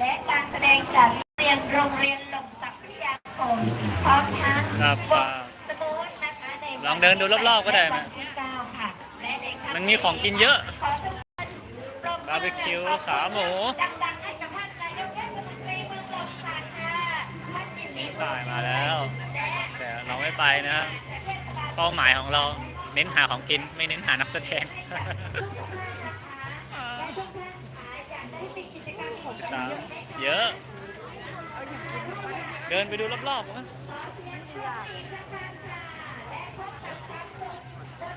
และการแสดงจากเรียนโรงเรียนหล่มศักดิ์วิทยาคมพร้อมทั้งครับสมูทนะคะในวัลองเดินดูรอบๆก็ได้นะวันที่เก้าค่ะและใค่ำมันมีของกินเยอะขอทุกท่านปมือบาร์บีคิวขาหมู ดังๆให้กับท่านนายกเทศมนตรีเมืองหล่มสักค่ะท่านยินดีตายมาแล้วแต่เราไม่ไปนะฮะเป้าหมายของเราเน้นหาของกินไม่เน้นหานักแสดง ตามเยอะ เดินไปดูรอบๆนะ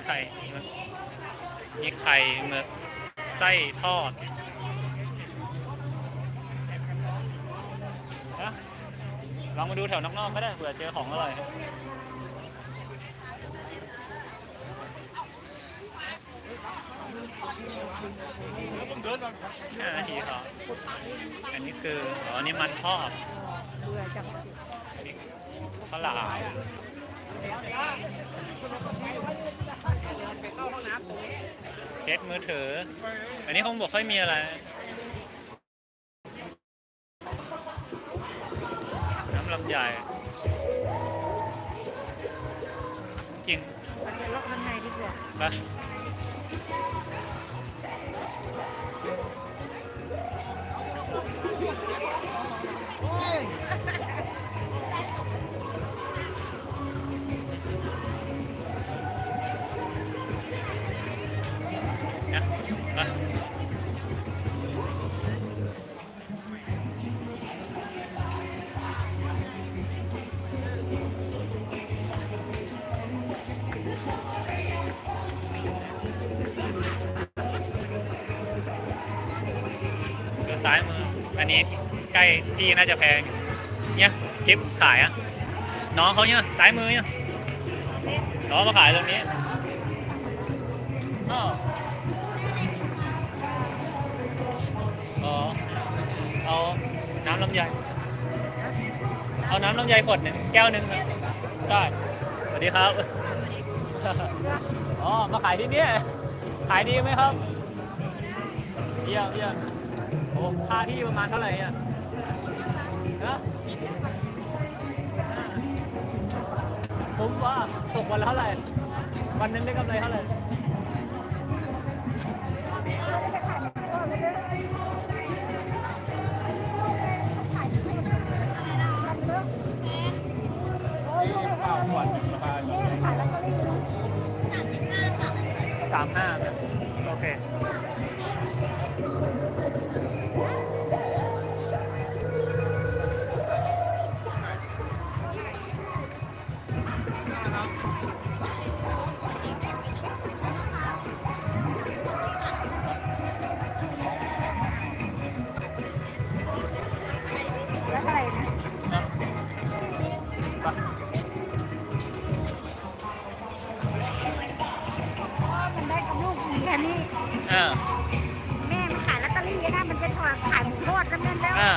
ไข่มีไข่มึกไส้ทอดนะลองมาดูแถวนอกๆก็ได้เผื่อเจอของอร่อย ห้านาทีครับอันนี้คืออ๋อนี่มันทอดนี่ข้าวหลามเคสมือถือ อันนี้คงบอกค่อยมีอะไร น้ำลำใหญ่จริงเลาะข้างในดีกว่าป ซ้ายมือ อันนี้ใกล้ที่น่าจะแพงเนี่ยคลิปขายอะน้องเขาเนี่ยซ้ายมือเนี่ยน้องมาขายตรงนี้อ้ออ๋อเอาน้ำลำไยเอาน้ำลำไยขวดหนึ่งแก้วหนึ่งใช่สวัสดีครับอ๋อมาขายที่นี่ขายดีไหมครับเยี่ยมเยี่ยมโอ้ ค่าที่ประมาณเท่าไหร่อะนะผมว่าตกวันละเท่าไหร่ วันนึงได้กำไรเท่าไหร่สามห้าโอเค ไปมันได้กับลูกแค่นี้อ่าแม่มันขายลอตเตอรี่นะมันเป็นขายหมูทอดแล้วนั่นแล้วอ่า